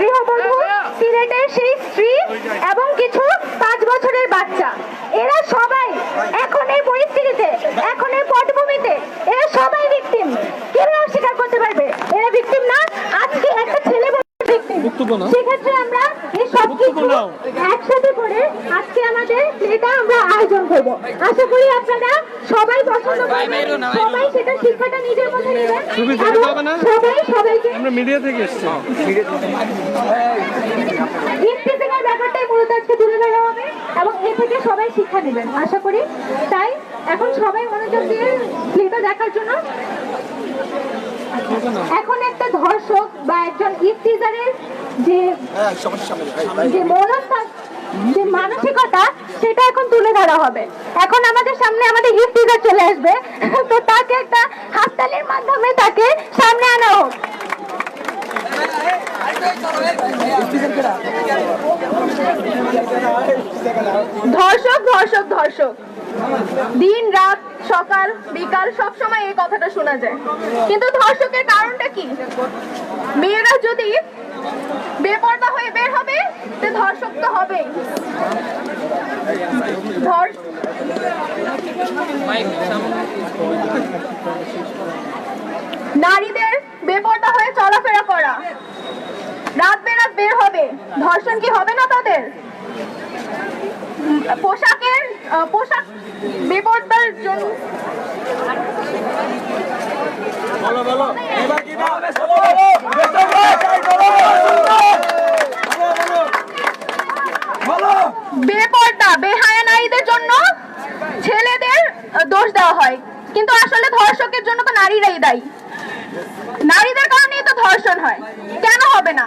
গৃহবধূ সিলেটের সেই স্ত্রী এবং কিছু পাঁচ বছরের বাচ্চা। এরা সবাই এখন এই পরিস্থিতিতে এখন এই পটভূমিতে এরা সবাই ভিকটিম কেউ অস্বীকার করতে পারবে? এরা ভিকটিম না। আজকে একটা ছেলে ভিকটিম বক্তব্য নাও। সেক্ষেত্রে আমরা এই সব বক্তব্য কিছু নাও। একসাথে করে আজকে আমাদের প্লেটা আমরা আয়োজন করব। আশা করি আপনারা সবাই পছন্দ করবেন সবাই সেটা শিক্ষাটা নিজের মধ্যে নেবেন? সবাই সবাইকে আমরা মিডিয়া থেকে এসেছি। ইফতিজিংয়ের ব্যাপারটাই মূলত আজকে তুলে ধরা হবে এবং এ থেকে সবাই শিক্ষা নেবেন। আশা করি তাই এখন সবাই মনোযোগ দিয়ে প্লেটা দেখার জন্য এখন একটা ধর্ষক বা একজন ইফতিজারের যে যে মনস্থান যে মানসিকতা, সেটা এখন তুলে ধরা হবে। এখন আমাদের সামনে আমাদের ইফতিজার চলে আসবে। তো তাকে একটা হাততালির মাধ্যমে তাকে সামনে আনা হোক। ধর্ষক ধর্ষক ধর্ষক। দিন, রাত, সকাল, বিকাল, সব সময় এই কথাটা শোনা যায়। কিন্তু ধর্ষকের কারণটা কি? মেয়েরা যদি বেপর্দা হয়ে বের হবে তে ধর্ষক তো হবেই নারীদের বেপর্দা হয়ে চলাফেরা করা। রাত বেরাত বের হবে। ধর্ষণ কি হবে না তাদের? পোশাকের পোশাক বেপর্দার জন্য বেপর্দা বেহায়া নারীদের জন্য ছেলেদের আহ, দোষ দেওয়া হয়। কিন্তু আসলে ধর্ষকের জন্য তো নারীরাই দায়ী। নারীদের কারণেই তো ধর্ষণ হয়। কেন হবে না?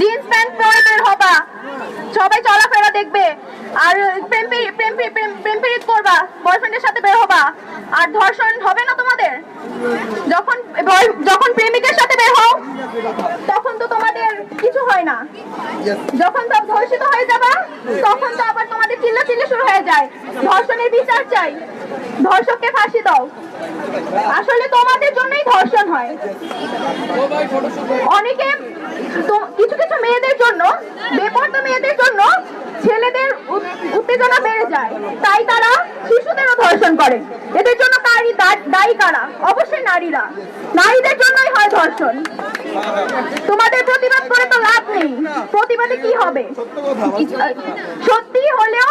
জিন্স প্যান্ট পরে বের হবা। সবাই চলাফেরা দেখবে। আর প্রেম প্রেম করবা। বয়ফ্রেন্ডের সাথে বের হবা। আর ধর্ষণ হবে না তোমাদের? যখন যখন প্রেমিকের সাথে বের হও, তখন তো তোমাদের কিছু হয় না। যখন তো ধর্ষিত হয়ে যাবা, তখন তো আবার তোমাদের চিল্লা চিল্লি শুরু হয়ে যায়। ধর্ষণের বিচার চাই। ধর্ষককে ফাঁসি দাও। আসলে তোমাদের জন্যই ধর্ষণ হয়। অনেকে কিছু কিছু মেয়েদের জন্য বেপর্দা মেয়েদের জন্য ছেলেদের উত্তেজনা বেড়ে যায়। তাই তারা শিশুদেরও ধর্ষণ করে। এদের জন্য কারি দায়ী কারা? অবশ্যই নারীরা। নারীদের জন্যই হয় ধর্ষণ। তোমাদের প্রতিবাদ করে তো লাভ নেই। প্রতিবাদে কি হবে? সত্যি হলেও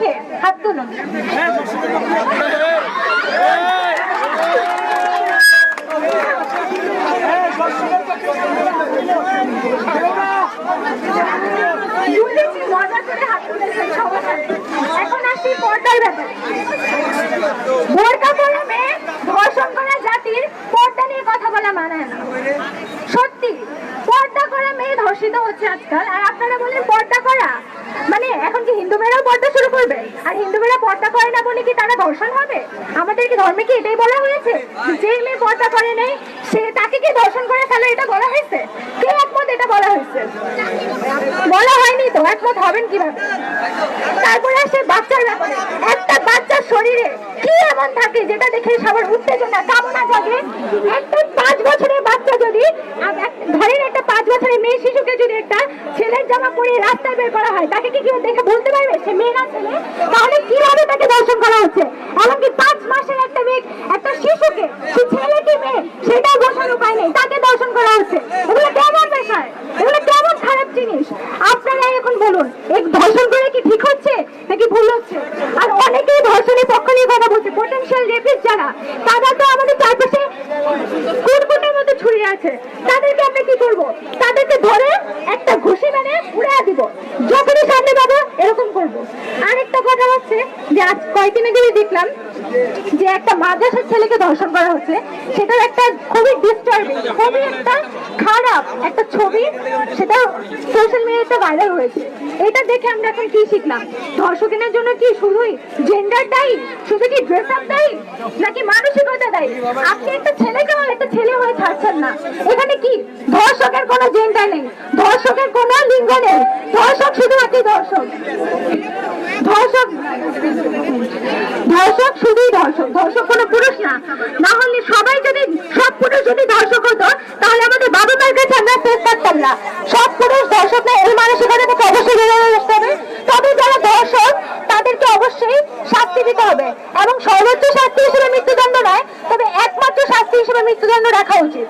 পক্ষে হাত তুলুন। মজা করে হাত তুলেছেন পর্দার ব্যাপারে ধর্ষণ করা জাতির বলা মানায় না। সত্যি, পর্দা করা মেয়ে ধর্ষিত হচ্ছে আজকাল। আর আপনারা বলেন পর্দা করা। মানে এখন কি হিন্দু মেয়েরাও পর্দা শুরু করবে? আর হিন্দু মেয়েরা পর্দা করে না বলে কি তারা ধর্ষণ হবে? আমাদের কি ধর্মে কি এটাই বলা হয়েছে? যে মেয়ে পর্দা করে নেই, সে তাকে কি ধর্ষণ করে ফেলে? এটা বলা হয়েছে? কে একমত এটা বলা হয়েছে? বলা হয়নি তো, একমত হবেন কীভাবে? তারপরে আসে বাচ্চার ব্যাপারে। একটা বাচ্চার শরীরে কি এমন থাকে যেটা দেখে সবার উত্তেজনা, কামনা জাগে? একটা পাঁচ বছরের বাচ্চা যদি ধরেন একটা পাঁচ বছরের মেয়ে শিশুকে যদি একটা ছেলের জামা পরে রাস্তায় বের করা হয়, তাকে কি কেউ দেখে বলতে পারবে? সে মেয়ে না, ছেলে? তাহলে কীভাবে তাকে দর্শন করা হচ্ছে? এমনকি পাঁচ মাসের একটা মেয়ে, একটা শিশুকে, সে ছেলে কি মেয়ে? বোঝার উপায় নেই। তাকে দর্শন করা হচ্ছে। এগুলো কেমন বিষয় এগুলো কেমন খারাপ জিনিস? আপনারা এখন বলুন, এই ধর্ষণ করে কি ঠিক হচ্ছে নাকি ভুল হচ্ছে? আর অনেকেই ধর্ষণের পক্ষ নিয়ে কথা বলছে। পোটেনশিয়াল রেপিস্ট যারা, তারা তো আমাদের চারপাশে কুটকুটের মতো ছড়িয়ে আছে। তাদেরকে আমরা কি করব? তাদেরকে ধরে একটা ঘুষি মানে উড়ে দিব। যখনই সামনে পাবো, এরকম করব। আরেকটা কথা হচ্ছে যে আজ কয়েকদিন আগে দেখলাম যে একটা মাদ্রাসার ছেলেকে ধর্ষণ করা হচ্ছে। সেটার একটা খুবই ডিস্টার্বিং খুবই একটা খারাপ একটা ছবি। সেটা সোশ্যাল মিডিয়াতে ভাইরাল হয়েছে। এটা দেখে আমরা এখন কি শিখলাম? ধর্ষকের জন্য কি শুধুই জেন্ডার দায়ী? শুধু কি ড্রেস আপ দায়ী? নাকি মানসিকতা দায়ী? আপনি একটা ছেলেকে একটা ছেলে হয়ে ছাড়ছেন না। জানেন ধর্ষক শুধুমাত্র ধর্ষক। ধর্ষক ধর্ষক শুধুই ধর্ষক। ধর্ষক কোনো পুরুষ না। না হলে সবাই যদি, সব পুরুষ যদি ধর্ষক হতো, তাহলে আমাদের বাবা মার কাছে আমরা পেট পারতাম না। সব পুরুষ ধর্ষক না, এই মানসিকতাকে অবশ্যই বেরিয়ে আসতে হবে। তবে যারা ধর্ষক, তাদেরকে অবশ্যই শাস্তি দিতে হবে। এবং সর্বোচ্চ শাস্তি হিসেবে মৃত্যুদণ্ড নয়, তবে একমাত্র শাস্তি হিসেবে মৃত্যুদণ্ড রাখা উচিত।